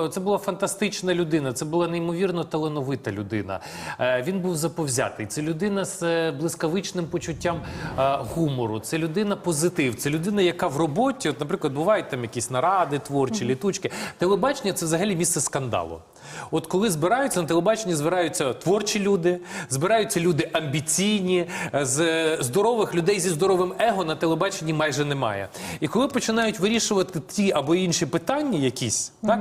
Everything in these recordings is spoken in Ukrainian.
було це була фантастична людина. Це була неймовірно талановита людина. Е, Він був заповзятий. Це людина з е, блискавичним почуттям е, гумору. Це людина позитив. Це людина, яка в роботі, от, наприклад, бувають там якісь наради творчі, літучки. Телебачення це взагалі місце скандалу. От коли збираються на телебаченні, збираються творчі люди, збираються люди амбіційні, е, з е, здорових людей зі здоровим его на телебаченні майже немає. І коли починають вирішувати ті або інші питання, якісь так.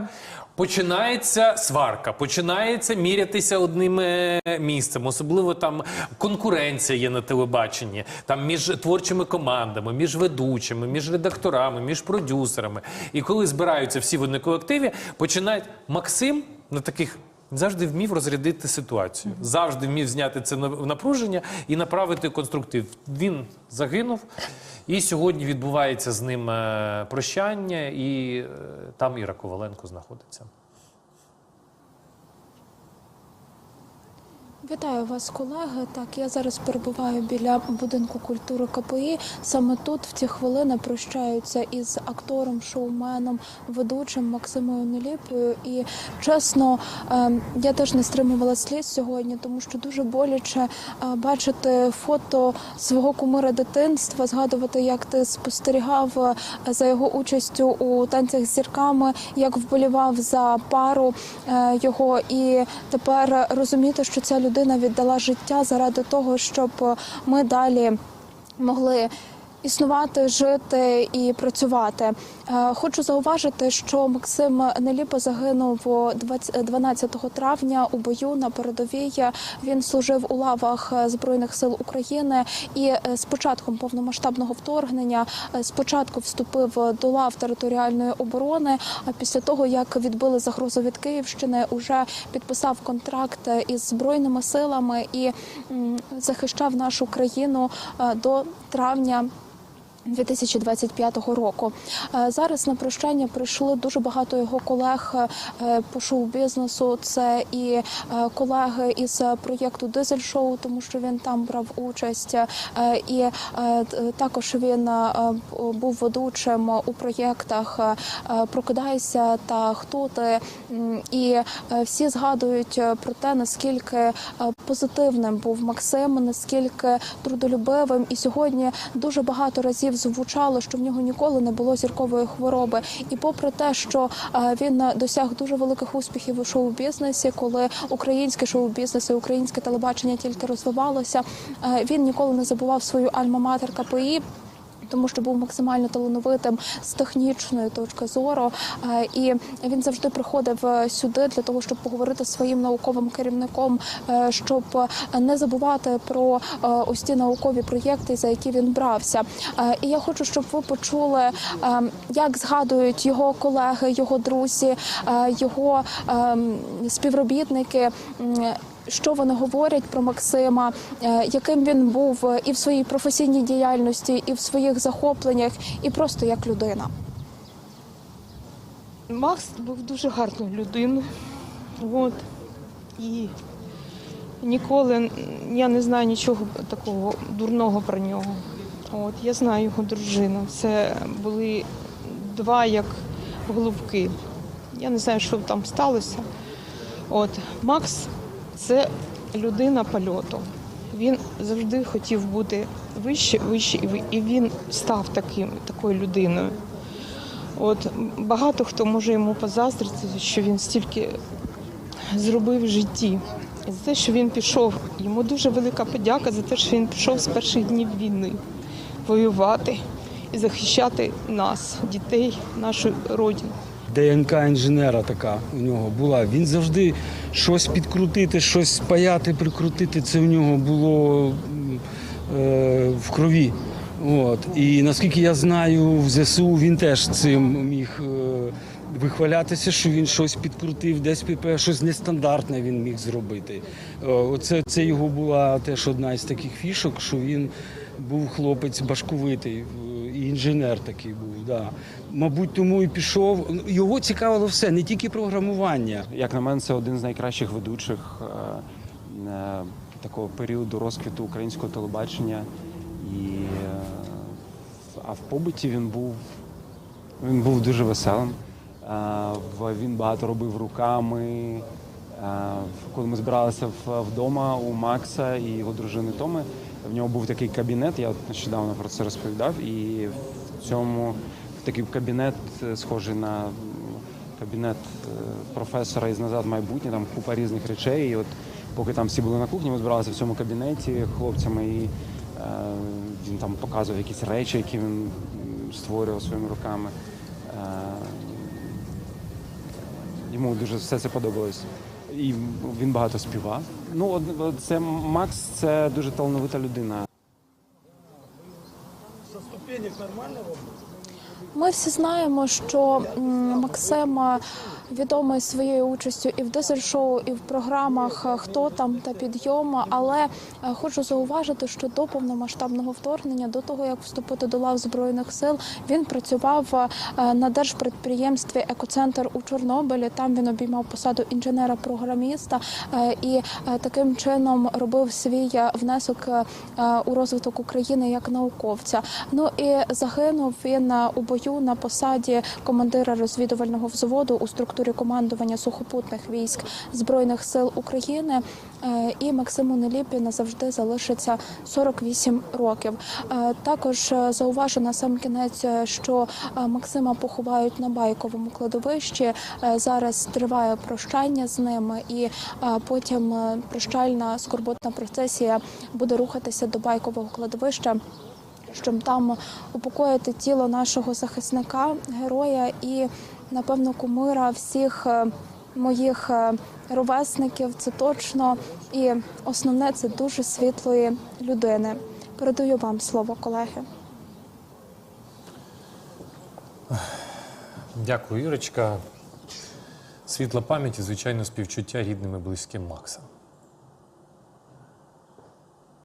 Починається сварка, починається мірятися одним е, місцем. Особливо там конкуренція є на телебаченні, там між творчими командами, між ведучими, між редакторами, між продюсерами. І коли збираються всі в одному колективі, починають Максим на таких. Завжди вмів розрядити ситуацію, завжди вмів зняти це напруження і направити конструктив. Він загинув, і сьогодні відбувається з ним е, прощання, і е, там Іра Коваленко знаходиться. Вітаю вас, колеги. Так, я зараз перебуваю біля будинку культури КПІ. Саме тут в ці хвилини прощаються із актором, шоуменом, ведучим Максимою Неліпою. І чесно, ем, я теж не стримувала сліз сьогодні, тому що дуже боляче е, бачити фото свого кумира дитинства, згадувати, як ти спостерігав е, за його участю у танцях з зірками, як вболівав за пару е, його, і тепер розуміти, що ця людина віддала життя заради того, щоб ми далі могли. Існувати, жити і працювати. Е, Хочу зауважити, що Максим Неліпо загинув о 20 12 травня у бою на передовій. Він служив у лавах збройних сил України і е, з початком повномасштабного вторгнення е, спочатку вступив до лав територіальної оборони. А після того як відбили загрозу від Київщини, уже підписав контракт із збройними силами і захищав нашу країну е, до травня. 2025 року. Е, зараз на прощання прийшли дуже багато його колег е, по шоу-бізнесу. Це і е, колеги із проєкту Дизель Шоу, тому що він там брав участь, і також він був ведучим у проєктах Прокидайся та Хто ти? І всі згадують про те, наскільки позитивним був Максим, наскільки трудолюбивим, і сьогодні дуже багато разів звучало, що в нього ніколи не було зіркової хвороби. І попри те, що е, він досяг дуже великих успіхів у шоу-бізнесі, коли українське шоу-бізнес і українське телебачення тільки розвивалося, е, він ніколи не забував свою альма-матер КПІ. Тому що був максимально талановитим з технічної точки зору, Е, і він завжди приходив е, сюди для того, щоб поговорити зі своїм науковим керівником, е, щоб не забувати про ось ті наукові проєкти, за які він брався. І я хочу, щоб ви почули, як згадують його колеги, його друзі, його е, співробітники. Що вони говорять про Максима, е, яким він був е, і в своїй професійній діяльності, і в своїх захопленнях, і просто як людина. Макс був дуже гарною людиною. От. І ніколи я не знаю нічого такого дурного про нього. От. Я знаю його дружину. Це були два як голубки. Я не знаю, що там сталося. От. Макс це людина польоту. Він завжди хотів бути вище, вище, і він став таким, такою людиною. От багато хто може йому позаздрити, що він стільки зробив в житті. За те, що він пішов, йому дуже велика подяка за те, що він пішов з перших днів війни воювати і захищати нас, дітей, нашу родину. ДНК інженера така у нього була. Він завжди щось підкрутити, щось спаяти, прикрутити. Це в нього було е, в крові. От. І наскільки я знаю, в ЗСУ він теж цим міг е, вихвалятися, що він щось підкрутив, десь ПП, щось нестандартне він міг зробити. Е, Оце це його була теж одна із таких фішок, що він був хлопець башковитий, інженер такий був. Да. Мабуть, тому і пішов. Його цікавило все, не тільки програмування. Як на мене, це один з найкращих ведучих е, е, такого періоду розквіту українського телебачення. І, е, а в побуті він був, він був дуже веселим. Е, Він багато робив руками. Е, Коли ми збиралися вдома у Макса і його дружини Томи, в нього був такий кабінет. Я нещодавно про це розповідав. І в цьому такий кабінет, е, схожий на кабінет е, професора із назад майбутнє, там купа різних речей. І от поки там всі були на кухні, ми збиралися в цьому кабінеті хлопцями, і е, він там показував якісь речі, які він створював своїми руками. Е, Йому дуже все це подобалось. І він багато співав. Ну, це Макс це дуже талановита людина. Ми всі знаємо, що м, Максим е, відомий своєю участю і в дизель-шоу, і в програмах е, Хто там та підйом. Але е, хочу зауважити, що до повномасштабного вторгнення, до того як вступити до лав збройних сил, він працював е, на держпредприємстві Екоцентр у Чорнобилі. Там він обіймав посаду інженера-програміста і таким чином робив свій внесок у розвиток України як науковця. Ну і загинув він у бою на посаді командира розвідувального взводу у структурі командування сухопутних військ збройних сил України. Е, І Максиму Неліпі назавжди залишиться 48 років. Е, Також е, зауважу на сам кінець, що Максима поховають на байковому кладовищі. Зараз триває прощання з ними, і потім прощальна скорботна процесія буде рухатися до байкового кладовища щоб там упокоїти тіло нашого захисника, героя і, напевно, кумира всіх е, моїх е, ровесників. Це точно. І основне це дуже світлої людини. Передаю вам слово, колеги. Дякую, Юрочка. Світла пам'ять і, звичайно, співчуття рідним і близьким Макса.